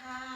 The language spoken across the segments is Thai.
ขาดจ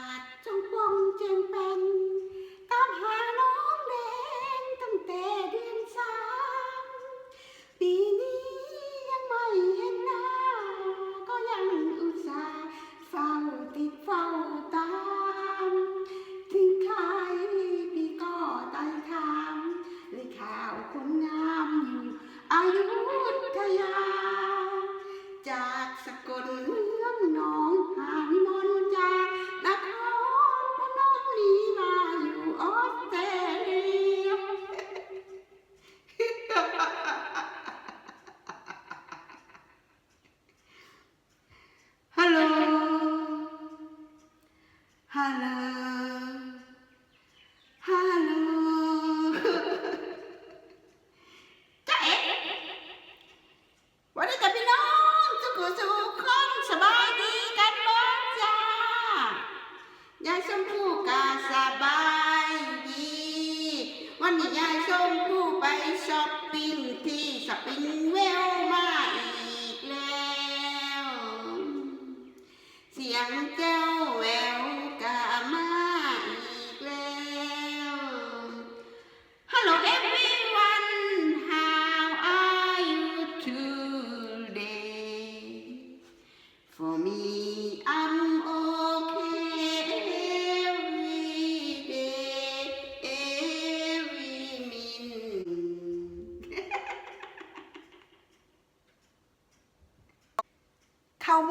กาสบายดี วันนี้ยายชมพู่ไปช้อปปิ้งที่สปริงเวลมาอีกแล้ว เสียงแจ้ว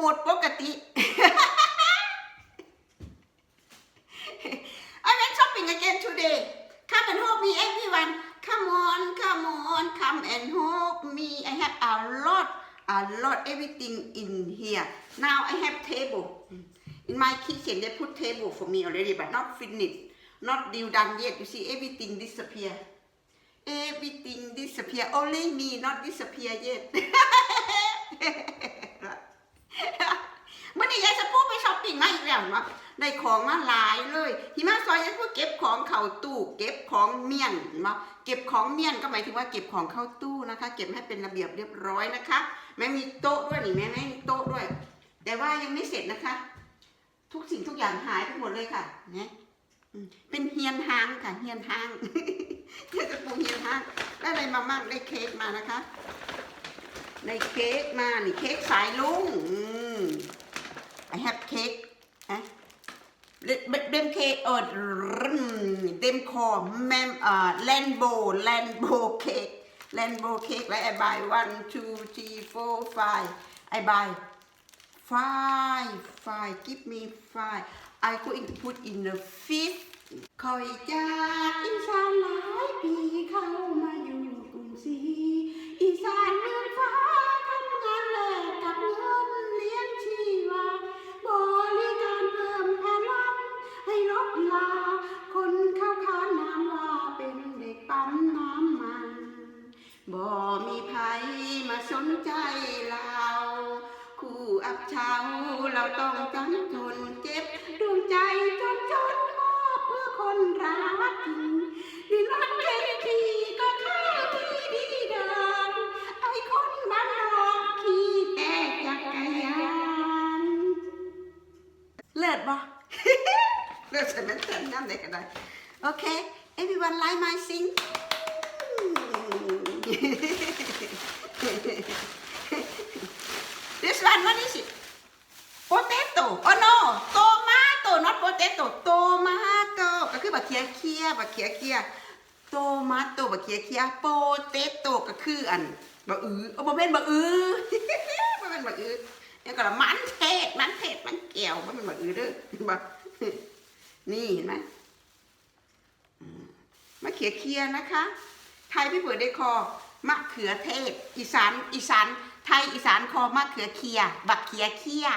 หมดปกติ I went shopping again today. Come and help me, everyone. Come on, come on, come and help me. I have a lot, a lot, everything in here. Now I have table. In my kitchen, they put table for me already, but not finished, not deal done yet. You see, everything disappear. Everything disappear. Only me not disappear yet. มื่อนี้ยายจะพูดไปช้อปปิ้งมาอีกแล้วเนาะได้ของมาหลายเลยหิมะซอยยายพูดเก็บของเข้าตู้ เก็บของเมียนเนาะเก็บของเมียนก็หมายถึงว่าเก็บของเข้าตู้นะคะ เก็บให้เป็นระเบียบเรียบร้อยนะคะ แม่มีโต๊ะด้วยนี่แม่แม่มีโต๊ะด้วย แต่ว่ายังไม่เสร็จนะคะ ทุกสิ่งทุกอย่างหายไปหมดเลยค่ะเนี่ยเป็นเฮียนห้างค่ะเฮียนห้างเดี๋ยวจะปูเฮียนห้างได้อะไรมาบ้างได้เค้กมานะคะได้เค้กมานี่เค้กสายลุงอืม I have cake ฮะ them cake เออ them call mem เอ่อ rainbow rainbow cake rainbow cake แล้ว I buy one two three four five I buy five five give me five I going to put in the fifth คอยจากอีสานหลายปีเข้ามา เลิศใช่ไหมเต้นน้ำได้ก็ได้โอเค everyone like my sing this one what is it potato oh no tomato not potato tomato ก็คือบักเขียเคียบักเขียเคีย tomato บักเขียเคีย potato ก็คืออันบักอือเอาบ่เป็นบักอือบ่เป็นบักอือนี่ก็ละมันเทศมันเทศมันแก้วบ่เป็นบักอือเด้อเห็นบ่ นี่เห็นไหมมะเขือเคียนะคะ ไทยพี่เปิดได้คอมะเขือเทศ อีสานอีสานไทยอีสานคอมะเขือเคีย บักเขียเคีย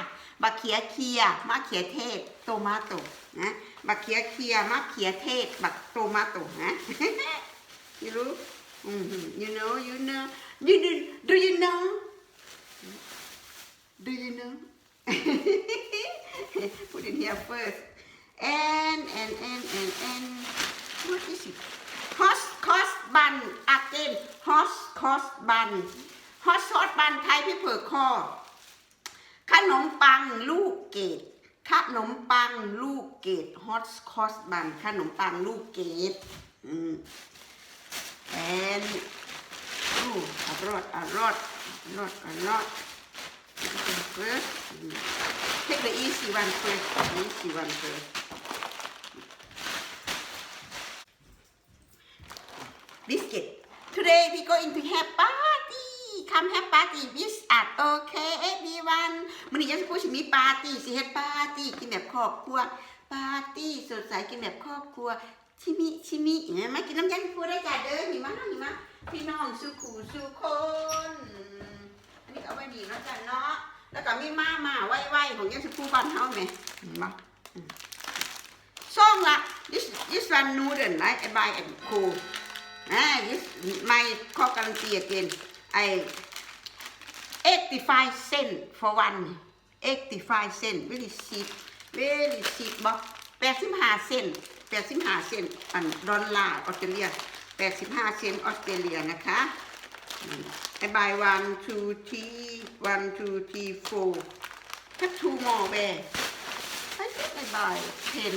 บักเขียเคียมะเขือเทศ โตมาโตนะบักเขียเคียมะเขือเทศ บักโตมาโตนะ you รู้ you know you know you do do you know do you know put it here first and and and and and what is it hot hot bun again hot hot bun hot hot bun ไทยพี่เผือกคอขนมปังลูกเกดขนมปังลูกเกดฮอตคอสบันขนมปังลูกเกดอืม and oh อร่อยอร่อยอร่อยอร่อย first take the easy one first easy one first biscuit today we going to have party come have party with us okay everyone มื้อนี้จะพูดสิมีปาร์ตี้สิเฮ็ดปาร์ตี้กินแบบครอบครัวปาร์ตี้สดใสกินแบบครอบครัวชิมิชิมิเห็นี่ยมกินน้ำยันพูดได้จ้ะเด้อหิมะหิมะพี่น้องสุขูสุคนอันนี้เอาไว้ดีเนาะจ้ะเนาะแล้วก็มีมามาไว้ไว้ของยันสุขูบ้านเฮาไหมเห็นปะอืมซ่องละ this this one noodle right I buy at Co อ่า this my ข้อการันตี again I 85 cent for one 85 cent very cheap very cheap บ่85 cent 85 cent อันดอลลาร์ออสเตรเลีย85เซนต์ออสเตรเลียนะคะไอ้บาย one two three one two three four ถ้า two more bear I think I buy ten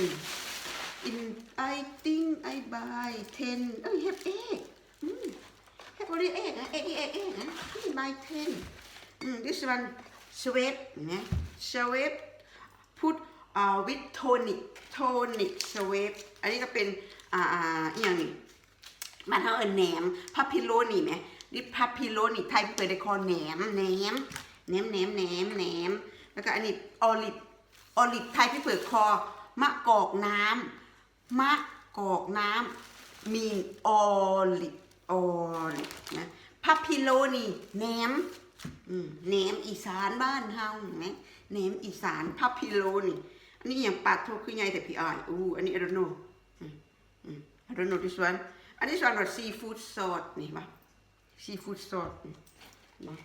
in I think I buy ten oh you have eight mm. have only eight นะ eight eight eight นะ buy ten mm, this one sweat นะ sweat put uh, with tonic tonic sweat อันนี้ก็เป็นอ่าอย่างนี้มานเท่าเอินแหนมพับพิโลนี่ไหมดิพับพิโลนี่ไทยเปิดได้คอแหนมแหนมแหนมแหนมแหนมแหนมแล้วก็อันนี้ออลิฟออลิฟไทยพี่เปิดคอมะกอกน้ำ มะกอกน้ำมีออลิออลินะพับพิโลนี่แหนมแหนมอีสานบ้านเฮาไหมแหนมอีสานพับพิโลนี่อันนี้อย่างปลาทูคือไงแต่พี่อายอู้อันนี้ I don't know อืมอืม I don't know this one อันนี้ one ว่า seafood sauce นี่ปะ seafood sauce นี่นะ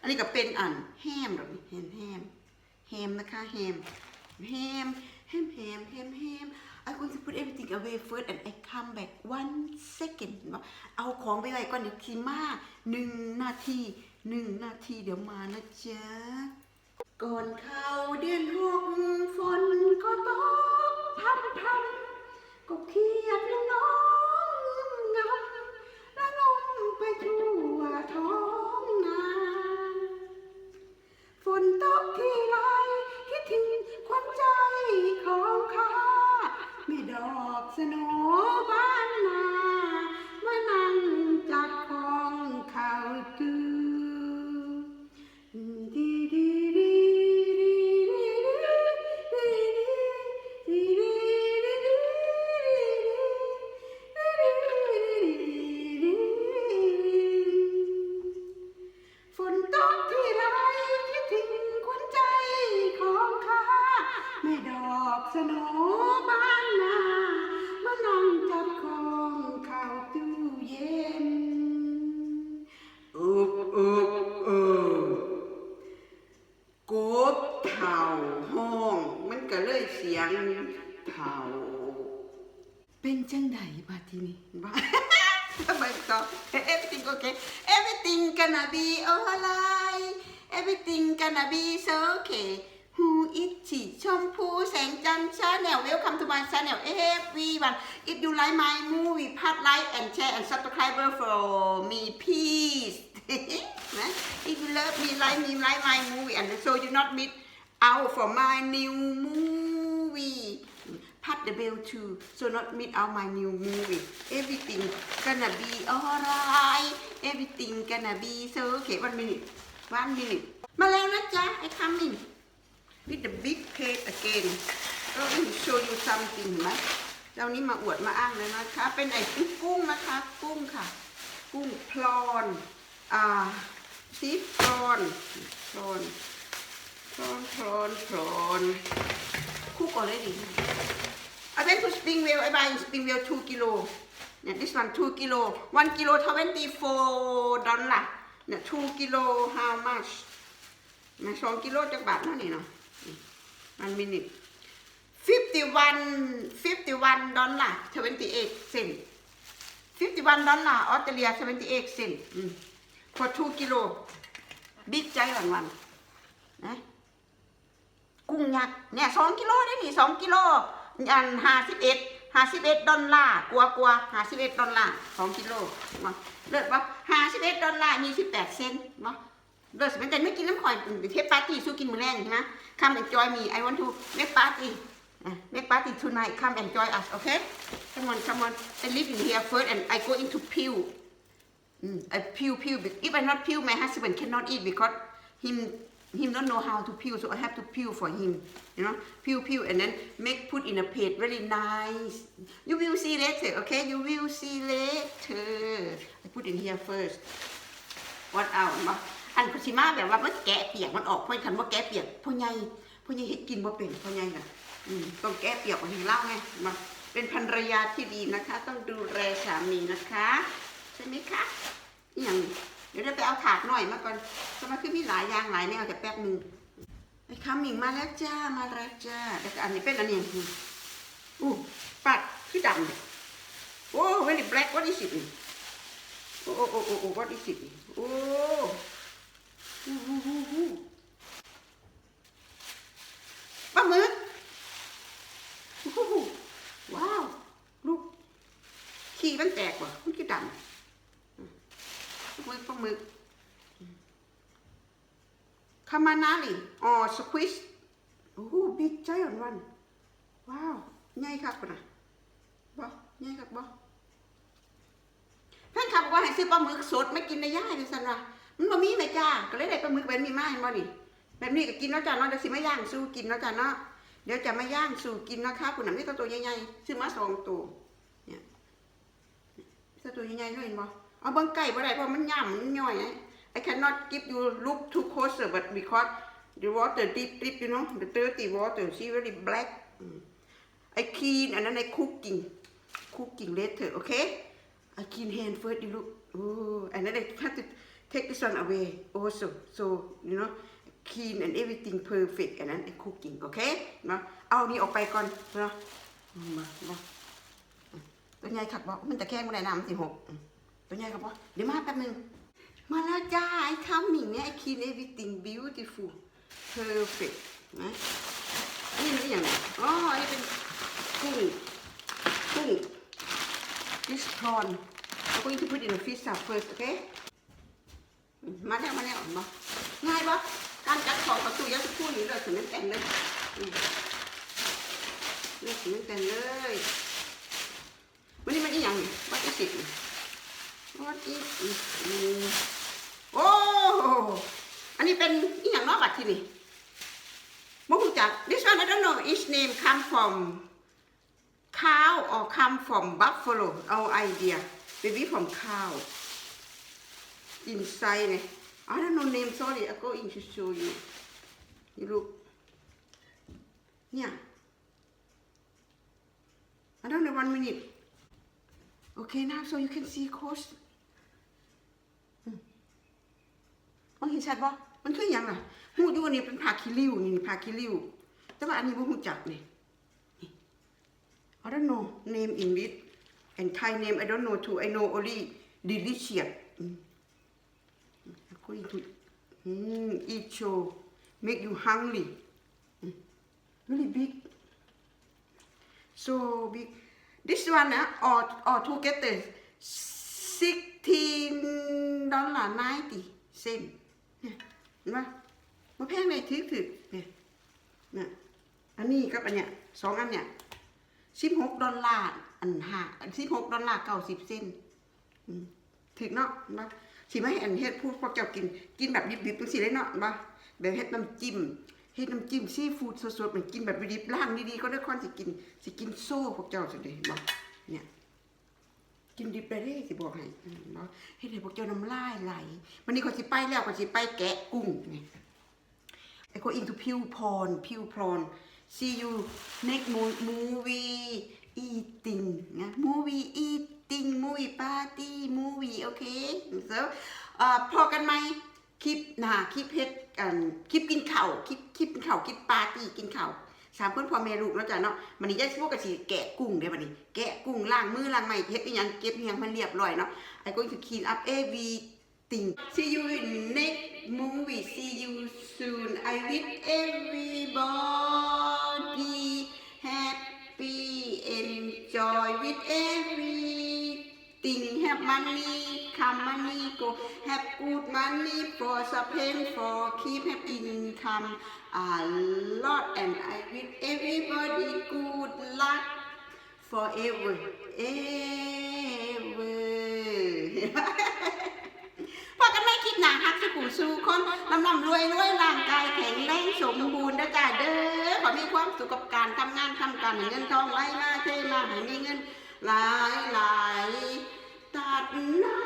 อันนี้ก็เป็นอันแฮมหรอกนี่แฮมแฮมแฮมนะคะแฮมแฮมแฮมแฮมแฮมแฮม I'm going to put everything away first and I come back one second เห็นปะเอาของไปไว้ก่อนเดี๋ยวทีมาหนึ่งนาทีหนึ่งนาทีเดี๋ยวมานะจ๊ะ ก่อนเข้าเดือนหกฝนก็ตกพับพับก็เครียดแล้วน้องงำแล้วลมไปทั่วท้องนาฝนตกทีไรคิดถึงควันใจของเขา ไม่ everything gonna be so okay. Who is Chi Chompu Sangjan channel? Welcome to my channel everyone. If you like my movie, part like and share and subscribe for me, please. if you love me, like me, like my movie, and so you not miss out for my new movie. Pat the bell too, so not miss out my new movie. Everything gonna be alright. Everything gonna be so okay. One minute. One minute มาแล้วนะจ๊ะ I coming with the big plate again ก็ let me show you something เห็นไหมเจ้านี้มาอวดมาอ้างเลยนะคะ เป็นไอ้กุ้งกุ้งนะคะ กุ้งค่ะ กุ้งพลอนอ่าซีพลอนพลอนพลอนพลอนพลอนคุก already I went to Springvale I buy in Springvale 2 kilo เนี่ย this one 2 kilo 1 kilo 24 dollar เนี่ย2 kilo how much มันะ2กิโลจักบาทเท่านี้เนาะ one minute 51 51 dollar 28 cent 51 dollar ออสเตรเลีย78 cent อืม for 2กิโลบิ๊กใจหลังวันนะกุ้งยักษ์เนี่ยสองกิโลได้หนี่สองกิโลอันห้าสิบเอ็ด ห้าสิบเอ็ดดอลลาร์กลัวกลัวห้าสิบเอ็ดดอลลาร์สองกิโลมาเลิศปะห้าสิบเอ็ดดอลลาร์ยี่สิบแปดเซนต์มาเลิศเป็นแต่ไม่กินน้ำข่อยเทปปาร์ตี้สู้กินมื้อแรงนะ come enjoy me I want to make party uh, make party tonight come enjoy us okay come on come on I live in here first and I go into pew Mm, I pew pew. be- If I not pew, my husband cannot eat because him him don't know how to pew, so I have to pew for him. You know, pew pew, and then make put in a plate, very nice. You will see later, okay? You will see later. I put in here first. What out มาอันคุชิมาแบบว่ามันแกะเปียกมันออกเพื่อนคันว่าแกะเปียกพ่อใหญ่พ่อใหญ่เฮ็ดกินบ่เป็นพ่อใหญ่น่ะอืมต้องแกะเปียกของทีเล่าไงมาเป็นภรรยาที่ดีนะคะ ต้องดูแลสามีนะคะ ใช่ไหมคะอย่าง ดี๋ยวเราไปเอาถาดหน่อยมาก่อนสมาคือมีหลายอย่างหลายแนวแต่แป๊บหนึ่งไอ้คำหมิงมาแล้วจ้ามาแล้วจ้าแต่อันนี้เป็นอันนี้อู้ปัดคือดำเนี่ยโอ้ very black what is it นี่โอ้โอ้โอ้โอ้โอ้ what is it นี่โอ้ฮู้ฮู้ฮู้ฮู้ปลาหมึกฮู้ฮู้ว้าว ลูก ขี้มันแตกว่ะมันคือดำ มือปลาหมึกคามานาลีอ๋อสควิชโอ้โหบิ๊กใจอ่อนวันว้าวใหญ่ครับปะนะบ่ใหญ่ครับบ่แฟนคลับบอกว่าให้ซื้อปลาหมึกสดไม่กินในย่ายดิสันว่ามันบ่มีไหมจ้าก็เลยได้ปลาหมึกแบบนี้มาเห็นบ่นี่แบบนี้ก็กินเนาะจ้าเนาะเดี๋ยวสิมาย่างสู้กินเนาะจ้าเนาะเดี๋ยวจะมาย่างสู่กินนะคะคุณน่ะมีตัวตัวใหญ่ๆซื้อมาสองตัวสตัวใหญ่ๆเลยเห็นบ่ เอาเบิ่งไก่บ่ได้เพราะมันย่ำมันย่อยไง I cannot give you look too closer but because the water deep deep you know the dirty water see very black I clean อันนั้น I cooking cooking later okay I clean hand first you look oh and then I have to take this one away also so you know clean and everything perfect อันนั้น I cooking okay เนาะเอานี่ออกไปก่อนเนาะมามาตัวใหญ่ขับบอกมันจะแข้งไม่ได้น้ำสิหก อืมตัวใหญ่ขับบอเดี๋ยวมาแป๊บนึง มาแล้วจ้าไอ้คำหมิงเนี่ยไอ้ clean everything beautiful perfect นะนนี้มันเป็นอย่างไรอ๋อนนี้เป็นกุ้งกุ้ง this prawn I'm going to put in the fish sauce first okay อืมมาแล้วมาแล้วมาง่ายปะการจัดของประตูยัดสักครู่นี้เลยถึงนั้นแต่งเลยอืมเลยถึงนั้นแต่งเลยวันนี้มันอีหยังนี่วัดอีสิบ ดอีสิบโอ้อันนี้เป็นอีหยังเนาะบัดที่นี่บ่รู้จัก this one I don't know its name come from cow or come from buffalo no idea maybe from cow inside เนี่ย I don't know name sorry I go in to show you you look เนี่ย I don't know one minute Okay, now so you can see coast. อืมมอง เห็นชัดบ่มันคืออย่างไรหูอยู่นนี้เป็นผักคิริวนี่ผักคิริวแต่ว่าอันนี้บ่หูจักนี่ I don't know name in it and Thai name I don't know too I know only delicious อืม going to อืม eat show make you hungry อืม really big so big this one นะ all all together sixteen dollar ninety cent เนี่ยเห็นปะมาแพงเลยถือถือเนี่ยนี่ยอันนี้กับอันเนี้ยสองอันเนี้ยสิบหกดอลลาร์อันห้าสิบหกดอลลาร์เก้าสิบเซนอืมถึกเนาะเห็นะสิมาให้อันเฮ็ดพูดพวกเจ้ากินกินแบบดิบๆเป็นสิได้เนาะเห็นะแบบเฮ็ดน้ำจิ้มเฮ็ดน้ำจิ้มซีฟู้ดสดๆมันกินแบบดิบๆล่างดีๆก็ได้ค่อนสิกินสิกินโซ่พวกเจ้าสิเด้บ่เนี่ย กินดิบได้เด้สิบอกให้อืมบ่เฮ็ดให้พวกเจ้าน้ำลายไหลวันนี้ก็สิไปแล้วก็สิไปแกะกุ้งนี่ I go into pew porn pew porn see you next movie eating นะ movie eating movie party movie โอเค so เอ่อพอกันไหมคลิปหน้าคลิปเฮ็ดกันคลิปกินข้าวคลิปคลิปกินข้าวคลิปปาร์ตี้กินข้าว สามคนพ่อแม่ลูกแล้วจ้ะเนาะมันนี้ยายสิพวกก็สิแกะกุ้งเด้บัดนี้แกะกุ้งล้างมือล้างไม้เฮ็ดอีหยังเก็บอีหยังมันเรียบร้อยเนาะ I going to clean up every ติ่ง see you in next movie see you soon I wish everybody happy enjoy with everything have money come money go have good money for spend for keep have income a lot and I wish everybody good luck forever ever พอกันไม่คิดหนาฮักสุขูสู้คนลำลำรวยรวยร่างกายแข็งแรงสมบูรณ์นะจ๊ะเด้อขอมีความสุขกับการทำงานทำการเงินทองไหลมาเทมาให้มีเงินหลายหลายตัดหน้ำ